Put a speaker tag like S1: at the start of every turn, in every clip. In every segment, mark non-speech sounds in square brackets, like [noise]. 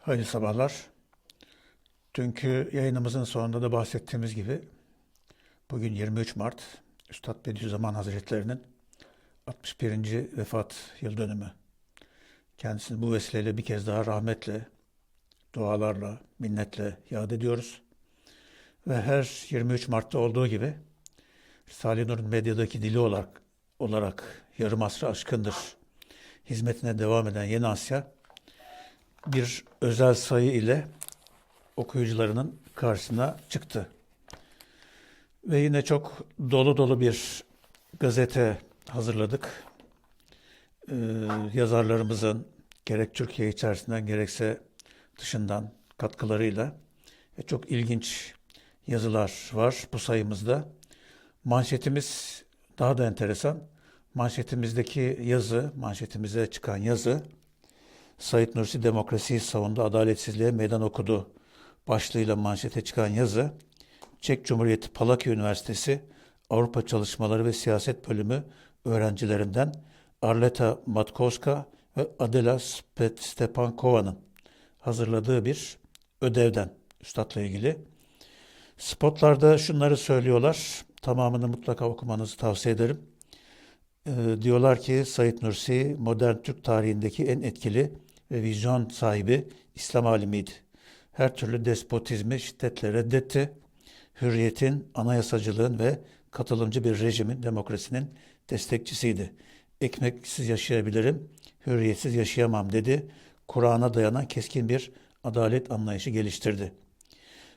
S1: Hayırlı sabahlar. Dünkü yayınımızın sonunda da bahsettiğimiz gibi bugün 23 Mart Üstad Bediüzzaman Hazretleri'nin 61. vefat yıl dönümü. Kendisini bu vesileyle bir kez daha rahmetle, dualarla, minnetle yad ediyoruz. Ve her 23 Mart'ta olduğu gibi Salih Nur'un medyadaki dili olarak, olarak yarım asrı aşkındır hizmetine devam eden Yeni Asya bir özel sayı ile okuyucularının karşısına çıktı. Ve yine çok dolu dolu bir gazete hazırladık. Ee, yazarlarımızın gerek Türkiye içerisinden gerekse dışından katkılarıyla ve çok ilginç yazılar var bu sayımızda. Manşetimiz daha da enteresan. Manşetimizdeki yazı, manşetimize çıkan yazı Said Nursi demokrasiyi savundu, adaletsizliğe meydan okudu başlığıyla manşete çıkan yazı Çek Cumhuriyeti Palaki Üniversitesi Avrupa Çalışmaları ve Siyaset Bölümü öğrencilerinden Arleta Matkowska ve Adela Stepankova'nın hazırladığı bir ödevden üstadla ilgili. Spotlarda şunları söylüyorlar. Tamamını mutlaka okumanızı tavsiye ederim. Ee, diyorlar ki Said Nursi modern Türk tarihindeki en etkili ve vizyon sahibi İslam alimiydi. Her türlü despotizmi şiddetle reddetti. Hürriyetin, anayasacılığın ve katılımcı bir rejimin, demokrasinin destekçisiydi. Ekmeksiz yaşayabilirim, hürriyetsiz yaşayamam dedi. Kur'an'a dayanan keskin bir adalet anlayışı geliştirdi.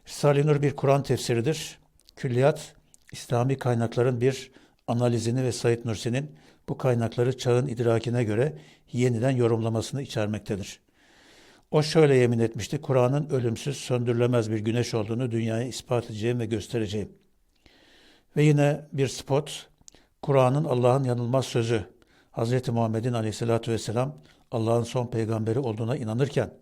S1: Risale-i Nur bir Kur'an tefsiridir. Külliyat, İslami kaynakların bir analizini ve Said Nursi'nin bu kaynakları çağın idrakine göre yeniden yorumlamasını içermektedir. O şöyle yemin etmişti, Kur'an'ın ölümsüz, söndürülemez bir güneş olduğunu dünyaya ispat edeceğim ve göstereceğim. Ve yine bir spot, Kur'an'ın Allah'ın yanılmaz sözü, Hz. Muhammed'in aleyhissalatü vesselam Allah'ın son peygamberi olduğuna inanırken,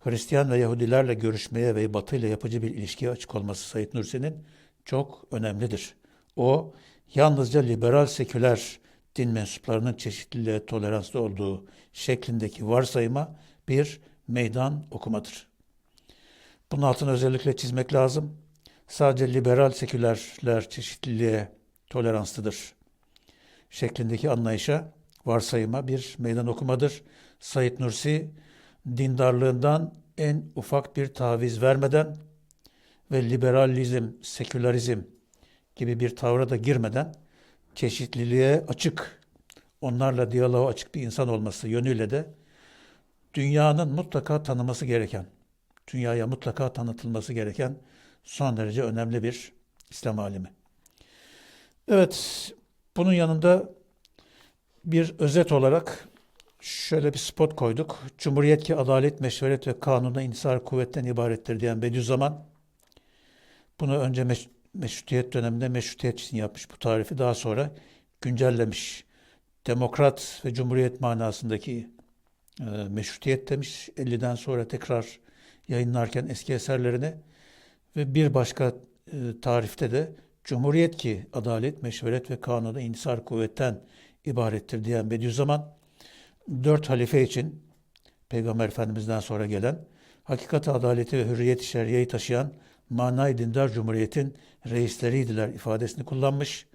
S1: Hristiyan ve Yahudilerle görüşmeye ve Batı ile yapıcı bir ilişkiye açık olması Said Nursi'nin çok önemlidir. O, yalnızca liberal seküler din mensuplarının çeşitliliğe toleranslı olduğu şeklindeki varsayıma bir meydan okumadır. Bunun altını özellikle çizmek lazım. Sadece liberal sekülerler çeşitliliğe toleranslıdır şeklindeki anlayışa, varsayıma bir meydan okumadır. Said Nursi dindarlığından en ufak bir taviz vermeden ve liberalizm, sekülerizm gibi bir tavra da girmeden çeşitliliğe açık, onlarla diyaloğa açık bir insan olması yönüyle de dünyanın mutlaka tanıması gereken, dünyaya mutlaka tanıtılması gereken son derece önemli bir İslam alimi. Evet, bunun yanında bir özet olarak şöyle bir spot koyduk. Cumhuriyet ki adalet, meşveret ve kanuna insar kuvvetten ibarettir diyen Bediüzzaman. Bunu önce meşrutiyet döneminde meşrutiyet için yapmış bu tarifi. Daha sonra güncellemiş. Demokrat ve cumhuriyet manasındaki e, meşrutiyet demiş. 50'den sonra tekrar yayınlarken eski eserlerini ve bir başka e, tarifte de Cumhuriyet ki adalet, meşveret ve kanunu insar kuvvetten ibarettir diyen Bediüzzaman dört halife için Peygamber Efendimiz'den sonra gelen hakikat adaleti ve hürriyet şer'iyeyi taşıyan manay dindar cumhuriyetin reisleriydiler ifadesini kullanmış.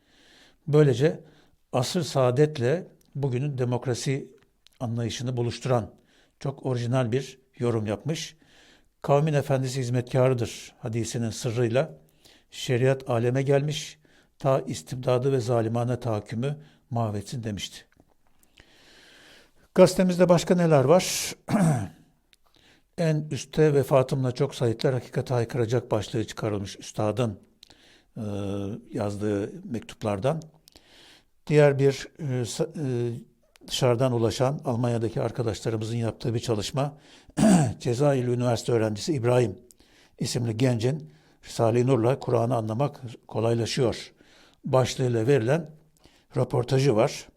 S1: Böylece asır saadetle bugünün demokrasi anlayışını buluşturan çok orijinal bir yorum yapmış. Kavmin efendisi hizmetkarıdır hadisinin sırrıyla şeriat aleme gelmiş, ta istibdadı ve zalimane tahakkümü mahvetsin demişti. Gazetemizde başka neler var? [clears throat] en üstte vefatımla çok sayıtlar hakikate haykıracak başlığı çıkarılmış üstadın e, yazdığı mektuplardan. Diğer bir e, e, dışarıdan ulaşan Almanya'daki arkadaşlarımızın yaptığı bir çalışma [clears throat] Cezayirli Üniversite öğrencisi İbrahim isimli gencin Risale-i Nur'la Kur'an'ı anlamak kolaylaşıyor başlığıyla verilen röportajı var.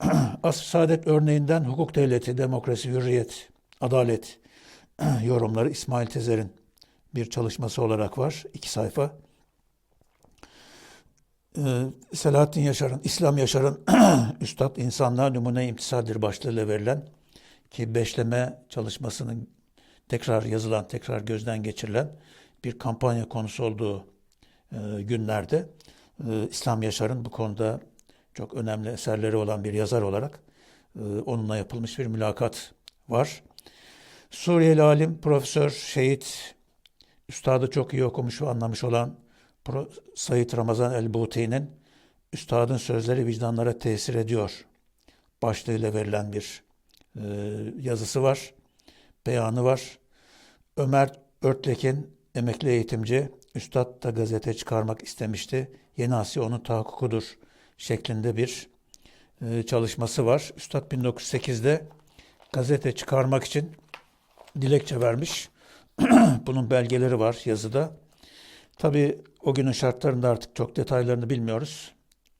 S1: [clears throat] Asr saadet örneğinden hukuk devleti, demokrasi, hürriyet, adalet [clears throat] yorumları İsmail Tezer'in bir çalışması olarak var. iki sayfa. Ee, Selahattin Yaşar'ın, İslam Yaşar'ın [clears throat] Üstad insanlığa numune imtisaldir başlığıyla verilen ki beşleme çalışmasının tekrar yazılan, tekrar gözden geçirilen bir kampanya konusu olduğu e, günlerde e, İslam Yaşar'ın bu konuda çok önemli eserleri olan bir yazar olarak e, onunla yapılmış bir mülakat var. Suriyeli alim, profesör, şehit, üstadı çok iyi okumuş ve anlamış olan Said Ramazan el-Buti'nin Üstadın sözleri vicdanlara tesir ediyor başlığıyla verilen bir e, yazısı var, beyanı var. Ömer Örtlek'in emekli eğitimci, Üstad da gazete çıkarmak istemişti. Yeni Asya onun tahakkukudur şeklinde bir e, çalışması var. Üstad 1908'de gazete çıkarmak için dilekçe vermiş. [clears throat] Bunun belgeleri var yazıda. Tabii o günün şartlarında artık çok detaylarını bilmiyoruz.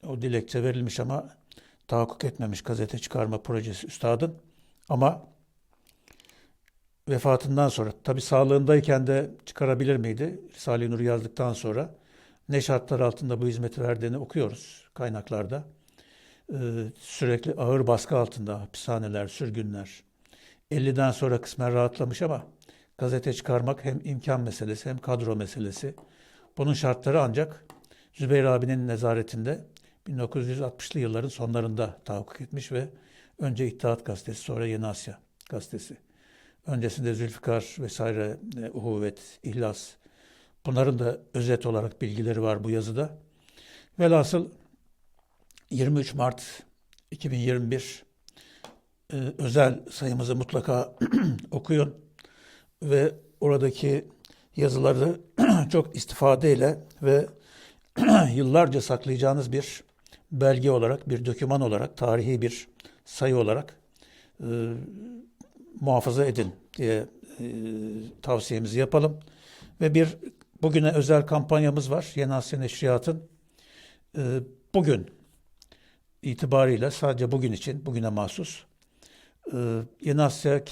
S1: O dilekçe verilmiş ama tahakkuk etmemiş gazete çıkarma projesi üstadın. Ama vefatından sonra, tabi sağlığındayken de çıkarabilir miydi? Risale-i Nur yazdıktan sonra ne şartlar altında bu hizmeti verdiğini okuyoruz kaynaklarda. Ee, sürekli ağır baskı altında hapishaneler, sürgünler. 50'den sonra kısmen rahatlamış ama gazete çıkarmak hem imkan meselesi hem kadro meselesi. Bunun şartları ancak Zübeyir abinin nezaretinde 1960'lı yılların sonlarında tahakkuk etmiş ve önce İttihat Gazetesi sonra Yeni Asya Gazetesi. Öncesinde Zülfikar vesaire, e, Uhuvvet, İhlas. Bunların da özet olarak bilgileri var bu yazıda. Velhasıl 23 Mart 2021 e, özel sayımızı mutlaka [clears throat] okuyun ve oradaki yazıları [clears throat] çok istifadeyle ve [clears throat] yıllarca saklayacağınız bir belge olarak, bir doküman olarak, tarihi bir sayı olarak e, muhafaza edin diye e, tavsiyemizi yapalım. Ve bir bugüne özel kampanyamız var. Yeni Asya Neşriyat'ın e, bugün itibarıyla sadece bugün için, bugüne mahsus e, Yeni Asya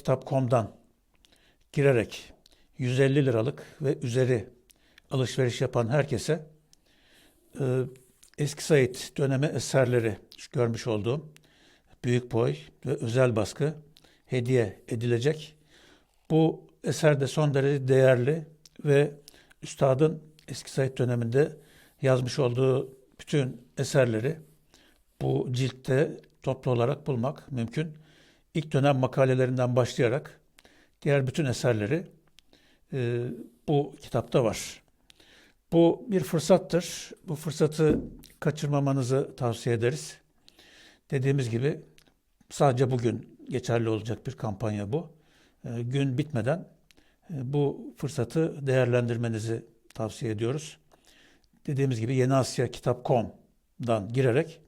S1: girerek 150 liralık ve üzeri alışveriş yapan herkese e, Eski Said dönemi eserleri görmüş olduğum büyük boy ve özel baskı hediye edilecek. Bu eser de son derece değerli ve üstadın Eski Said döneminde yazmış olduğu bütün eserleri bu ciltte toplu olarak bulmak mümkün. İlk dönem makalelerinden başlayarak diğer bütün eserleri e, bu kitapta var. Bu bir fırsattır. Bu fırsatı kaçırmamanızı tavsiye ederiz. Dediğimiz gibi sadece bugün geçerli olacak bir kampanya bu. E, gün bitmeden e, bu fırsatı değerlendirmenizi tavsiye ediyoruz. Dediğimiz gibi Yeni Asya Kitap.com'dan girerek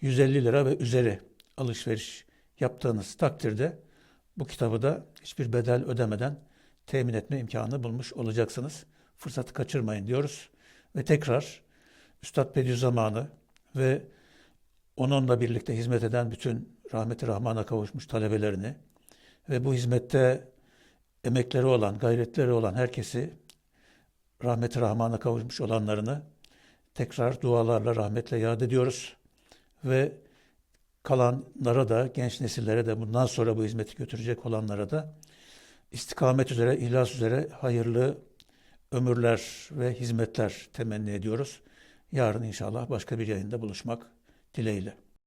S1: 150 lira ve üzeri alışveriş yaptığınız takdirde bu kitabı da hiçbir bedel ödemeden temin etme imkanı bulmuş olacaksınız. Fırsatı kaçırmayın diyoruz. Ve tekrar Üstad Bediüzzaman'ı ve onunla birlikte hizmet eden bütün rahmeti rahmana kavuşmuş talebelerini ve bu hizmette emekleri olan, gayretleri olan herkesi rahmeti rahmana kavuşmuş olanlarını tekrar dualarla rahmetle yad ediyoruz. Ve kalanlara da, genç nesillere de, bundan sonra bu hizmeti götürecek olanlara da istikamet üzere, ihlas üzere hayırlı ömürler ve hizmetler temenni ediyoruz. Yarın inşallah başka bir yayında buluşmak dileğiyle.